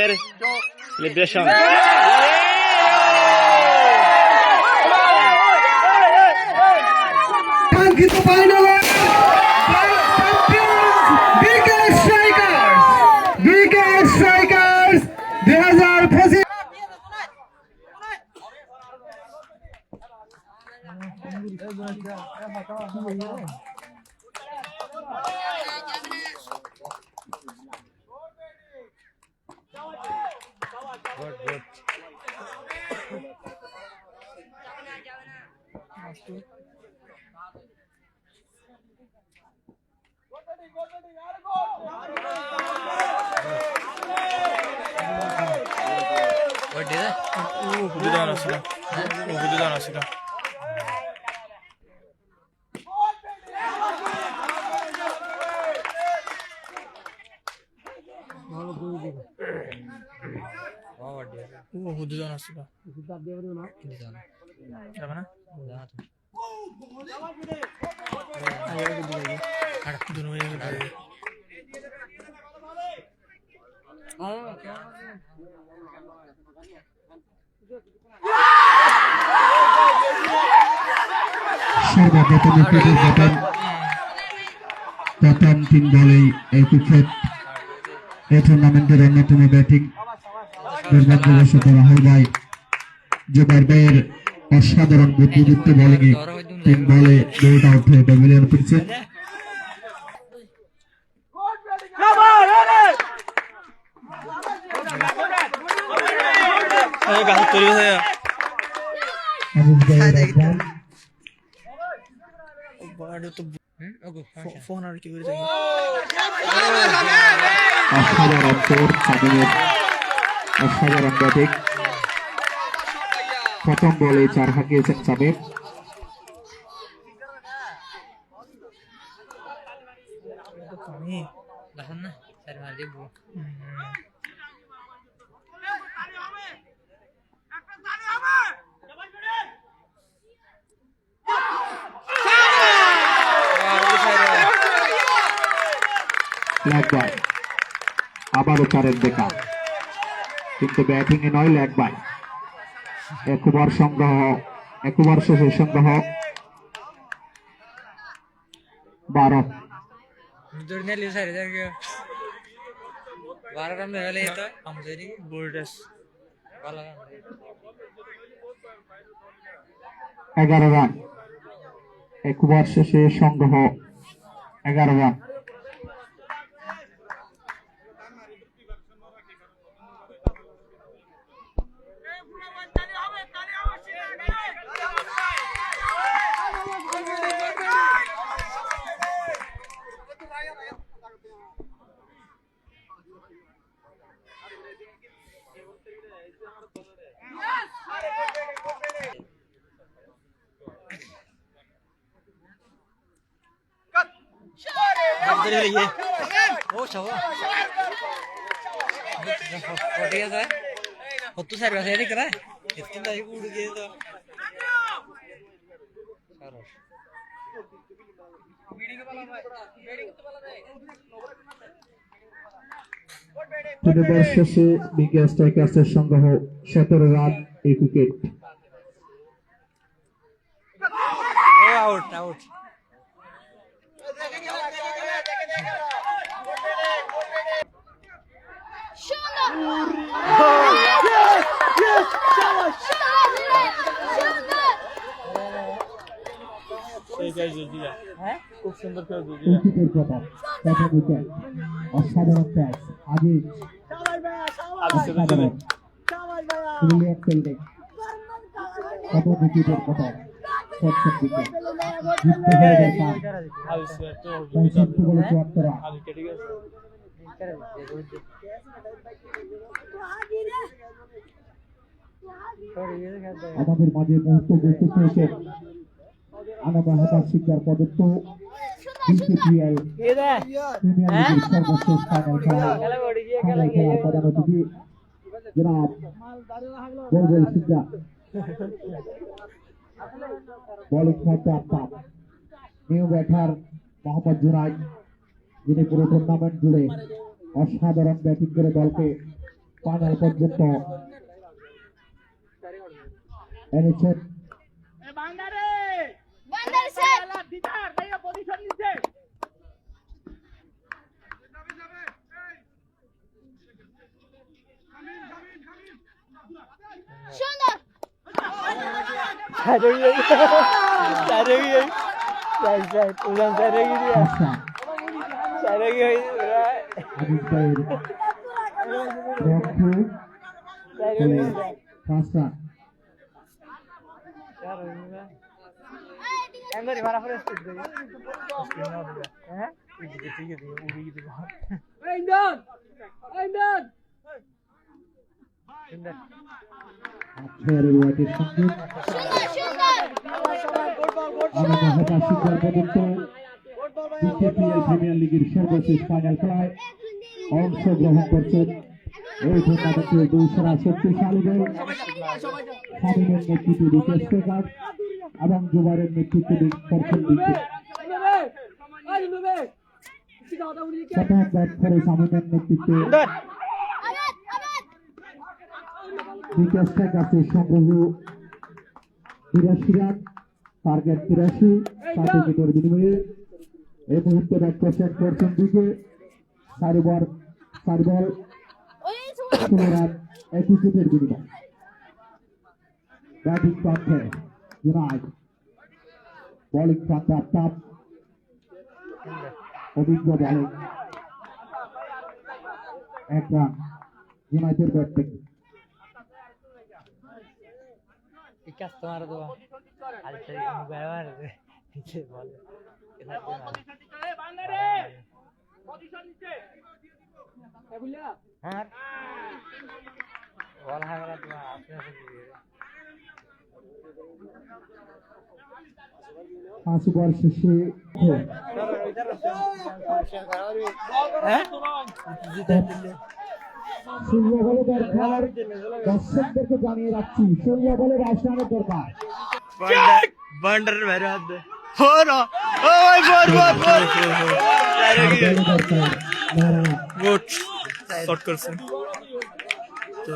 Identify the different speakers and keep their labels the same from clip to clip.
Speaker 1: Celebration.
Speaker 2: কাঙ্ক্ষিত final B K S strikers হাজার.
Speaker 1: Hududan asila. ও হুদুদান আসila. যাবে না দুনো হয়ে গেল
Speaker 2: সর্বপ্রথম প্রথম তিন এই টুর্নামেন্টের অন্যতম ব্যাটিং দুর্ভাগ্যবশত রাহুল ভাই জুবাইর ভাইয়ের অসাধারণ বুদ্ধিযুক্ত বোলিংয়ে তিন বলে বোল্ড আউট হয়ে প্যাভিলিয়ন
Speaker 1: গাছ তৈরি হয়ে ফোন আর কি করে দেখি
Speaker 2: অসাধারণ ফোর সামিমের অসাধারণ ব্যাটিং প্রথম বলে চার হাঁকিয়েছেন
Speaker 3: দেখুন না
Speaker 2: আবারও চারের দেখা। কিন্তু ব্যাটিং এ নয় লেগ বাই এক ওভার সংগ্রহ এক ওভার শেষে সংগ্রহ। বারো। এগারো রান। এক ওভার শেষে সংগ্রহ। এগারো রান।
Speaker 1: তৈরি হয়ে গিয়ে
Speaker 3: ও সব ঠিক আছে হতো স্যার কাছে এদিকে না এদিকে না উড়ে গিয়ে তো সরস
Speaker 2: তিন ওভার শেষে বিকে স্ট্রাইকার্সের সংগ্রহ সতেরো রান এক উইকেট
Speaker 3: ও আউট আউট
Speaker 1: সেই গাইজ দিয়া
Speaker 3: হ্যাঁ
Speaker 1: খুব সুন্দর করে দিয়া
Speaker 2: উইকেটের প্রথম প্রথম উইকেট অসাধারণ ক্যাচ আজিজ অসাধারণ ব্রিলিয়ান্ট ফিল্ডিং প্রথম উইকেটের প্রথম প্রথম উইকেট যুক্ত হয়ে? আমাদের মাঝে মুহূর্ত উপস্থিত হয়েছেন আনামা হাতার শিকদার প্রদত্ত বিসিপিএল প্রিমিয়ার লিগের সর্বশেষ ফাইনাল খেলায় ফাইনাল খেলার প্রধান অতিথি জনাব বলবল শিকদার বোলিং খাতে আফতাব নিউ ব্যাটার মোহাম্মদ জুনাইদ যিনি পুরো টুর্নামেন্ট জুড়ে অসাধারণ ব্যাটিং করে দলকে ফাইনাল পর্যন্ত এনেছেন
Speaker 1: Şunu. Zerre gidiyor. Zerre
Speaker 2: gidiyor.
Speaker 1: Sen sen.
Speaker 2: Ulan zerre gidiyor. Zerre gidiyor.
Speaker 1: Zerre gidiyor. Pasta. Endur imana fırın sıkıntı. Endur. Endur. Endur. উড়ি গিয়ে
Speaker 2: সঙ্গে আমরা পর্যন্ত বিকেপিএল প্রিমিয়ার লিগের সর্বশেষ ফাইনাল খেলায় অংশগ্রহণ করছেন এই টুর্নামেন্টের দুই সেরা শক্তিশালীদের স্বামীনের নেতৃত্বে দুটো স্টেকার এবং জুবারের নেতৃত্বে করছেন দিচ্ছে প্রথম ব্যাট করে স্বামীনের নেতৃত্বে
Speaker 4: আবাদ আবাদ
Speaker 2: স্ট্রাইক আছে সংগ্রহ তিরাশি রান টার্গেট তিরাশি সাত উইকেটের বিনিময়ে। এই মুহূর্তে ব্যাট করছেন করছেন দিকে। চারি বল চারি বল ষোলো রান এক উইকেটের বিনিময়। ব্যাটিং প্রান্তে জুনাইদ বোলিং প্রান্তে আফতাব। অভিজ্ঞ বলিং। এক রান। ব্যাট। থেকে
Speaker 3: বিকাশ তোমার তো আলতে মোবাইল মারে নিচে বলে। হ্যাঁ বল হাগরা তোমার আপনি
Speaker 2: পাঁচ ওভার শেষে
Speaker 3: হ্যাঁ?
Speaker 2: সূর্য বলে দরকার দর্শকদেরকে জানিয়ে রাখছি সূর্য বলে রাজস্থানের দরকার
Speaker 1: বান্ডার ও ভাই গুড শট করছেন। তো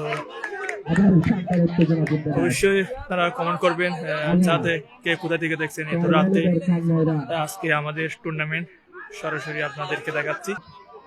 Speaker 1: অবশ্যই তারা কমেন্ট করবেন যাতে কে কোথা থেকে দেখছেন এই তো রাতে। আজকে আমাদের টুর্নামেন্ট সরাসরি আপনাদেরকে দেখাচ্ছি।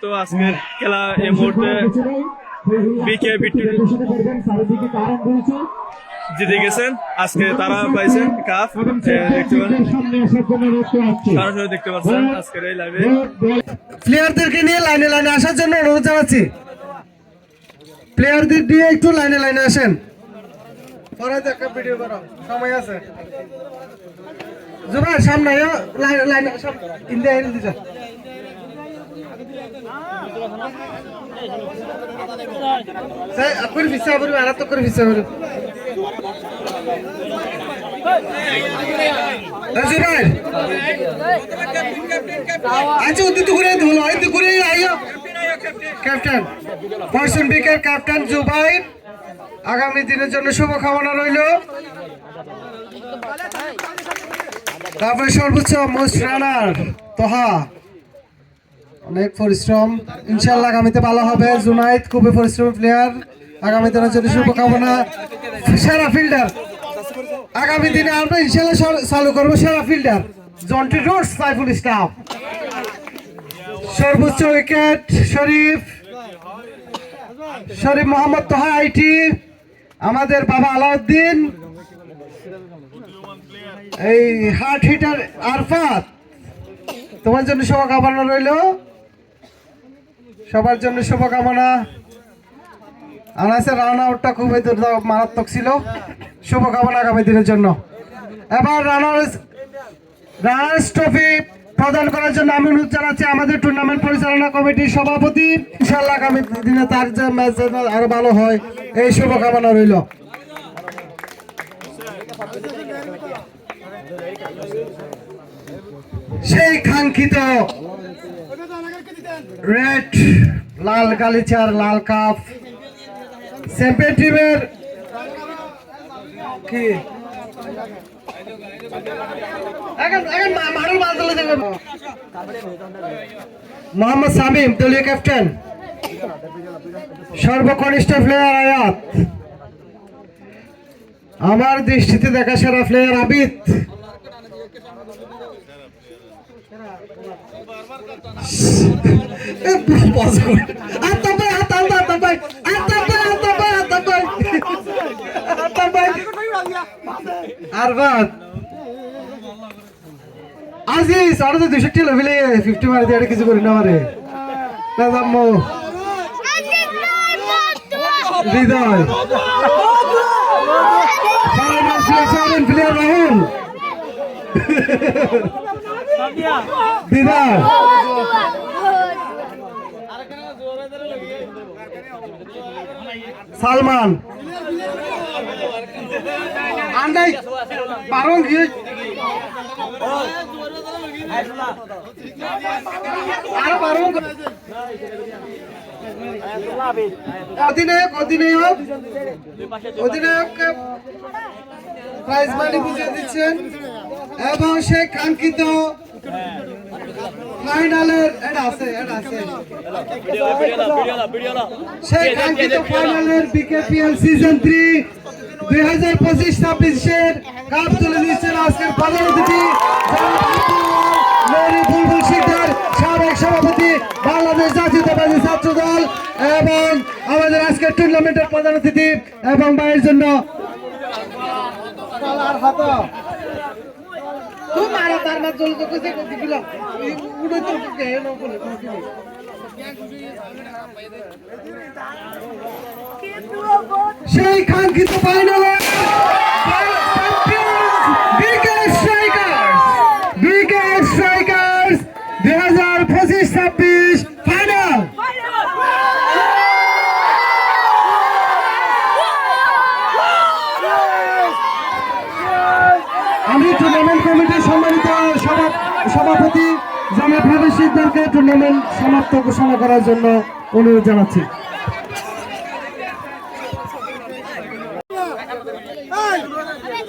Speaker 1: তো? আজকের খেলা এই মুহূর্তে বিট্টু জিতে গেছেন। আজকে তারা পাইছেন কাপ দেখতে পারেন সরাসরি দেখতে পাচ্ছেন আজকের এই লাইভে
Speaker 5: প্লেয়ারদেরকে নিয়ে লাইনে লাইনে আসার জন্য অনুরোধ জানাচ্ছি। প্লেয়ারদের নিয়ে একটু লাইনে লাইনে আসেন। পরে ভিডিও করো। সময় আছে। জুবাই, সামনে লাইনে লাইনে ইন্ডিয়া হিল দিছা তো আচ্ছা উদ্দিত করে ধুলো উদ্দিত করে আইও। ক্যাপ্টেন পার্সন বিকের ক্যাপ্টেন জুবাইর আগামী দিনের জন্য শুভকামনা রইল। তারপরে সর্বোচ্চ মোস্ট রানার, তোহা। অনেক পরিশ্রম। ইনশাল্লাহ আগামীতে ভালো হবে। জুনাইদ, খুবই পরিশ্রমী প্লেয়ার আগামী দিনের জন্য শুভকামনা। সেরা ফিল্ডার আগামী দিনে আমরা ইনশাল্লাহ চালু- করব সেরা fielder Jonty Rhodes Saiful Islam সর্বোচ্চ উইকেট শরীফ। শরীফ মোহাম্মদ তোহা আইটি আমাদের বাবা আলাউদ্দিন। এই হার্ট হিটার আরফাত। তোমার জন্য শুভকামনা রইল। সবার জন্য শুভকামনা। আনাসের রান আউটটা খুবই মারাত্মক ছিল। শুভকামনা আগামী দিনের জন্য। এবার রানার রানার্স ট্রফি প্রদান করার জন্য আমি অনুরোধ জানাচ্ছি আমাদের টুর্নামেন্ট পরিচালনা কমিটির সভাপতি। ইনশাল্লাহ আগামী দিনে তার যে ম্যাচ যেন আরও ভালো হয়, এই শুভকামনা রইল। সেই কাঙ্ক্ষিত রেড লাল গালিচার, লাল কাপ চ্যাম্পিয়ন টিমের কি? মোহাম্মদ সামিম দলীয় ক্যাপ্টেন সর্বকনিষ্ঠ প্লেয়ার আয়াত। আমার দৃষ্টিতে দেখা সেরা প্লেয়ার আবিদ। এ, পজ করে। আত্মা ভাই, আত্মা ভাই, আত্মা ভাই, আত্মা ভাই, আত্মা ভাই, আত্মা ভাই। আত্মা ভাই। আজিজ আর তো দুশো ফিফটি মারি দিয়ে কিছু করি না মারে না জাম্মু। সালমান। গিয়ে আর অধিনায়ক অধিনায়ক, অধিনায়ককে প্রাইজ মানি বুঝিয়ে দিচ্ছেন এবং সেই কাঙ্ক্ষিত ফাইনালের এটা আছে এটা আছে। সেই কাঙ্ক্ষিত ফাইনালের বিকেপিএল সিজন থ্রি দুই হাজার পঁচিশ ছাব্বিশের কাপ তুলে দিচ্ছেন আজকের প্রধান অতিথি বুলবুল শিকদার সাবেক সভাপতি বাংলাদেশ জাতীয়তাবাদী ছাত্র দল এবং আমাদের আজকের টুর্নামেন্টের প্রধান অতিথি এবং ভাইয়ের জন্য আর সেই কাঙ্ক্ষিত হাজার পঁচিশ, ছাব্বিশ ফাইনাল আমি টুর্নামেন্ট কমিটির সভাপতি জামাত হাবিব সিদ্ধারকে টুর্নামেন্ট সমাপ্ত ঘোষণা করার জন্য অনুরোধ জানাচ্ছি।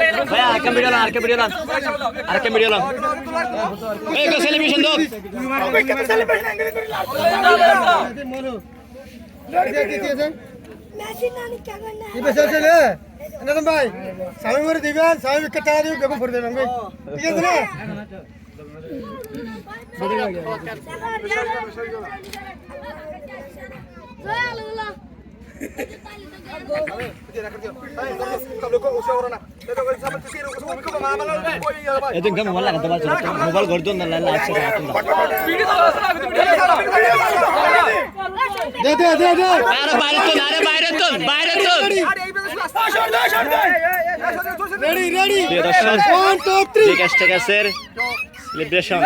Speaker 1: ভাইয়া, আরেকটা ভিডিও লান আরেকটা ভিডিও লান আরেকটা ভিডিও লান এই গো সেলিব্রেশন দাও
Speaker 5: ভাই স্বামী মরে দিবেন স্বামী টাকা দিবেন বেগম ভরে দেবেন ভাই ঠিক আছে না
Speaker 1: এদিন কে মোবাইল লাগাতে পারছ মোবাইল ঘর জন্য লাইলা আছে
Speaker 5: দে দে দে দে
Speaker 1: আরে বাইরে তো আরে বাইরে তো বাইরে তো
Speaker 5: রেডি রেডি
Speaker 1: প্রিয় দর্শক
Speaker 5: ওয়ান টু থ্রি
Speaker 1: ঠিক আছে ঠিক আছে সেলিব্রেশন